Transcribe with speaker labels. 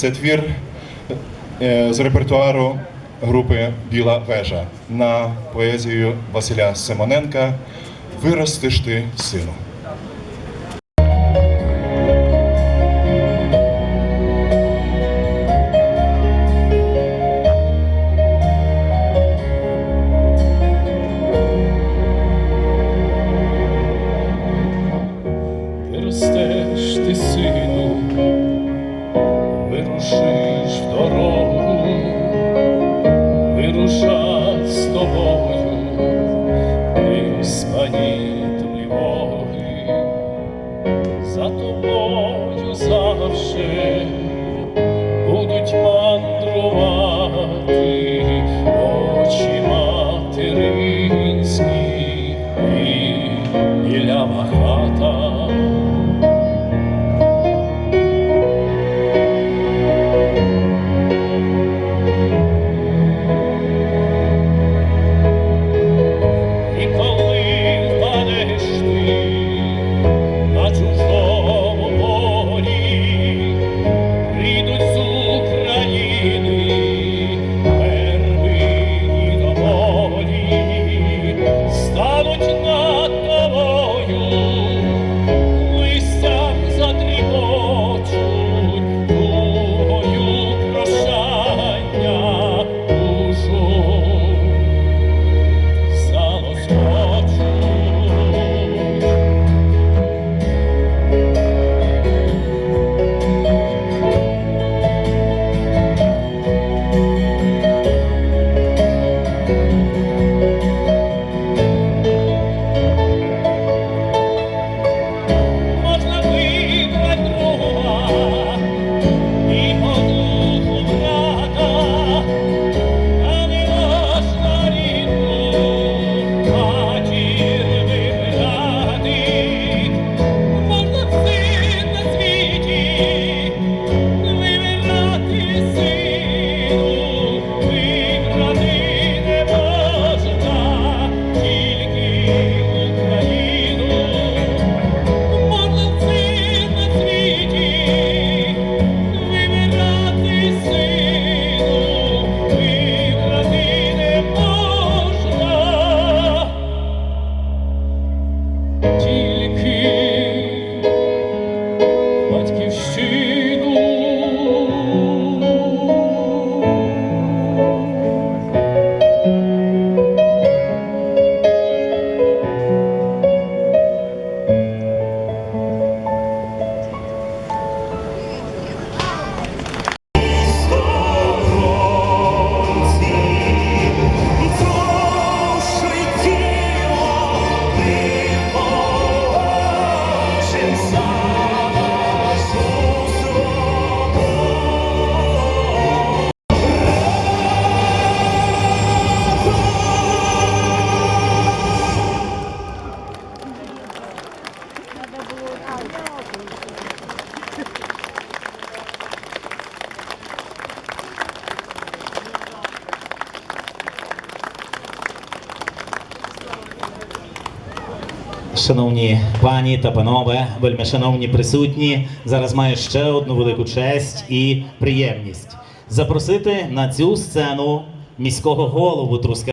Speaker 1: Це твір е, з репертуару групи Біла вежа на поезію Василя Симоненка Виростиш ти сину.
Speaker 2: of.
Speaker 3: Шановні пані та панове, вельми шановні присутні, зараз маю ще одну велику честь і приємність запросити на цю сцену міського голову Трускавця.